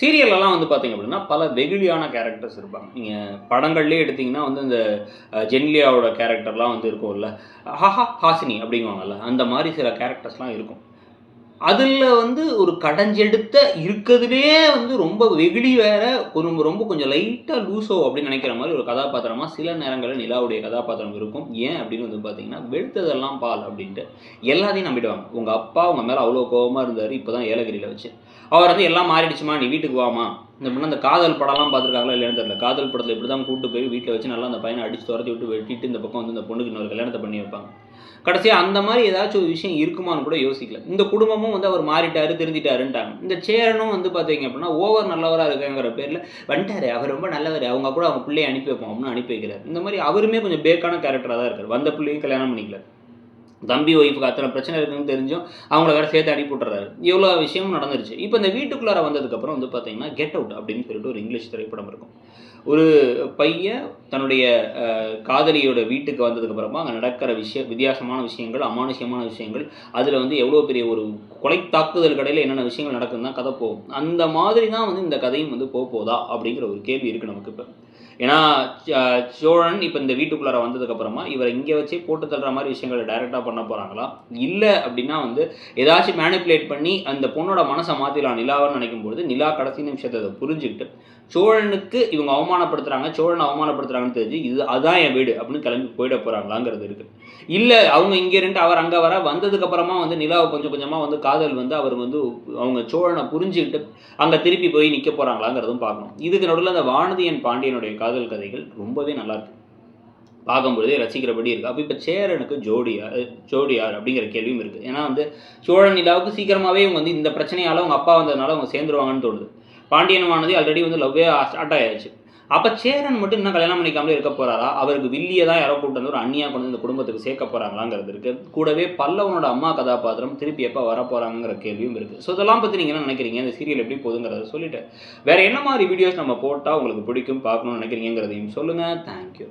சீரியல்லலாம் வந்து பார்த்தீங்க அப்படின்னா பல வெகுளியான கேரக்டர்ஸ் இருப்பாங்க. நீங்கள் படங்கள்லேயே எடுத்திங்கன்னா வந்து இந்த ஜென்லியாவோட கேரக்டர்லாம் வந்து இருக்கும்ல. ஹஹா ஹாசினி அப்படிங்குவாங்கல்ல அந்த மாதிரி சில கேரக்டர்ஸ்லாம் இருக்கும். அதில் வந்து ஒரு கடைஞ்செடுத்த இருக்கிறதுலே வந்து ரொம்ப வெகுளி வேற ரொம்ப ரொம்ப கொஞ்சம் லைட்டாக லூசோ அப்படின்னு நினைக்கிற மாதிரி ஒரு கதாபாத்திரமாக சில நேரங்களில் நிலாவுடைய கதாபாத்திரம் இருக்கும். ஏன் அப்படின்னு வந்து பார்த்தீங்கன்னா வெளுத்ததெல்லாம் பால் அப்படின்ட்டு எல்லாத்தையும் நம்பிடுவாங்க. உங்கள் அப்பா உங்கள் மேலே அவ்வளோ கோபமாக இருந்தார் இப்போ தான் ஏலகிரியில் வச்சு. அவர் வந்து எல்லாம் மாறிடுச்சுமா நீ வீட்டுக்கு வாமா இந்த பண்ண அந்த காதல் படம்லாம் பார்த்துருக்காங்களா இல்லைன்னு தெரியல. காதல் படத்தில் இப்படி தான் கூட்டு போய் வீட்டில் வச்சு நல்லா அந்த பையனை அடிச்சு துரத்தி விட்டு வெட்டிட்டு இந்த பக்கம் வந்து இந்த பொண்ணுக்கு இன்னொரு கல்யாணத்தை பண்ணி வைப்பாங்க. கடைசியாக அந்த மாதிரி ஏதாச்சும் ஒரு விஷயம் இருக்குமான்னு கூட யோசிக்கல. இந்த குடும்பமும் வந்து அவர் மாறிட்டாரு திருந்திட்டாருன்ட்டாங்க. இந்த சேரனும் வந்து பார்த்தீங்க அப்படின்னா ஓவர் நல்லவராக இருக்காங்கிற பேரில் வந்துட்டாரு அவர் ரொம்ப நல்லவர் அவங்க கூட அவங்க பிள்ளையை அனுப்பி வைப்போம் அப்படின்னு அனுப்பி வைக்கிறார். இந்த மாதிரி அவருமே கொஞ்சம் பேக்கான கேரக்டராக தான் இருக்கார். வந்த பிள்ளையும் கல்யாணம் பண்ணிக்கல. தம்பி ஒய்ஃபுக்கு அத்தனை பிரச்சனை இருக்குன்னு தெரிஞ்சும் அவங்கள வேறு சேர்த்து அனுப்பி போட்டுறாரு இவ்வளோ விஷயமும் நடந்துருச்சு. இப்போ இந்த வீட்டுக்குள்ளார வந்ததுக்கப்புறம் வந்து பார்த்தீங்கன்னா கெட் அவுட் அப்படின்னு சொல்லிட்டு ஒரு இங்கிலீஷ் திரைப்படம் இருக்கும். ஒரு பையன் தன்னுடைய காதலியோட வீட்டுக்கு வந்ததுக்கப்புறமா அங்கே நடக்கிற விஷய வித்தியாசமான விஷயங்கள் அமானுஷ்யமான விஷயங்கள் அதில் வந்து எவ்வளோ பெரிய ஒரு கொலை தாக்குதல் கடையில் என்னென்ன விஷயங்கள் நடக்குதுன்னு தான் கதை போகும். அந்த மாதிரி தான் வந்து இந்த கதையும் வந்து போக போதா அப்படிங்கிற ஒரு கேள்வி இருக்குது நமக்கு இப்போ. ஏன்னா சோழன் இப்போ இந்த வீட்டுக்குள்ளார வந்ததுக்கப்புறமா இவரை இங்கே வச்சே போட்டு தள்ளுற மாதிரி விஷயங்களை டைரெக்டாக பண்ண போகிறாங்களா இல்லை அப்படின்னா வந்து ஏதாச்சும் மேனிப்புலேட் பண்ணி அந்த பொண்ணோட மனசை மாற்றிடலாம் நிலாவன்னு நினைக்கும் பொழுது நிலா கடைசி நிமிஷத்தை அதை புரிஞ்சுக்கிட்டு சோழனுக்கு இவங்க அவமானப்படுத்துகிறாங்க சோழனை அவமானப்படுத்துறாங்கன்னு தெரிஞ்சு இது அதான் என் வீடு அப்படின்னு கிளம்பி போயிட போகிறாங்களாங்கிறது இருக்குது இல்லை அவங்க இங்கே இருந்து அவர் அங்கே வர வந்ததுக்கப்புறமா வந்து நிலாவை கொஞ்சம் கொஞ்சமாக வந்து காதல் வந்து அவர் வந்து அவங்க சோழனை புரிஞ்சுக்கிட்டு அங்கே திருப்பி போய் நிற்க போகிறாங்களாங்கிறதும் பார்க்கணும். இதுக்கு நடுவில் அந்த வானதியன் பாண்டியனுடைய காதல் கதைகள் ரொம்பவே நல்லா இருக்கு. பார்க்கும்பொழுதே ரசிக்கிறபடி இருக்குது அப்போ இப்போ சேரனுக்கு ஜோடியார் ஜோடியார் அப்படிங்கிற கேள்வியும் இருக்குது ஏன்னா வந்து சோழன் நிலாவுக்கு சீக்கிரமாகவே இவங்க வந்து இந்த பிரச்சனையால் அவங்க அப்பா வந்ததுனால அவங்க சேர்ந்துருவாங்கன்னு தோணுது. பாண்டியன் வானதி ஆல்ரெடி வந்து லவ்வே ஸ்டார்ட் ஆயாச்சு. அப்போ சேரன் மட்டும் இன்னும் கல்யாணம் பண்ணிக்காமலே இருக்க போகிறாரா அவருக்கு வில்லியை தான் யாரோ கூட்டு வந்து ஒரு அண்ணியாக கொண்டு வந்து இந்த குடும்பத்துக்கு சேர்க்க போகிறாங்களாங்கிறது இருக்குது கூடவே பல்லவனோட அம்மா கதாபாத்திரம் திருப்பி எப்போ வர கேள்வியும் இருக்குது ஸோ இதெல்லாம் பற்றி நீங்கள் என்ன நினைக்கிறீங்க? இந்த சீரியல் எப்படி போகுதுங்கிறத சொல்லிட்டு. வேறு என்ன மாதிரி வீடியோஸ் நம்ம போட்டால் உங்களுக்கு பிடிக்கும் பார்க்கணும்னு நினைக்கிறீங்கிறதையும் சொல்லுங்கள் தேங்க்யூ